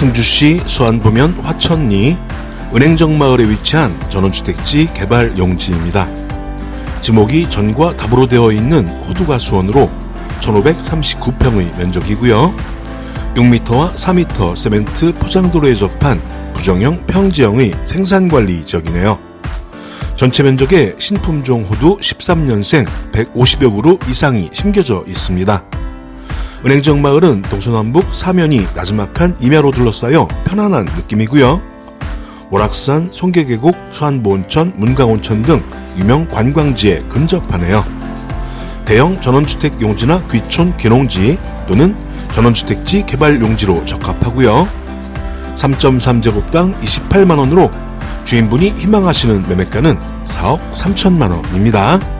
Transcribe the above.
충주시 수안보면 화천리 은행정 마을에 위치한 전원주택지 개발 용지입니다. 지목이 전과 답으로 되어 있는 호두가 수원으로 1539평의 면적이고요. 6m와 4m 세멘트 포장도로에 접한 부정형 평지형의 생산관리 지역이네요. 전체 면적의 신품종 호두 13년생 150여 그루 이상이 심겨져 있습니다. 은행정 마을은 동서남북 사면이 나지막한 임야로 둘러싸여 편안한 느낌이고요. 월악산, 송계계곡, 수안보온천, 문강온천 등 유명 관광지에 근접하네요. 대형 전원주택 용지나 귀촌 귀농지 또는 전원주택지 개발 용지로 적합하고요. 3.3제곱당 28만원으로 주인분이 희망하시는 매매가는 4억 3천만원입니다.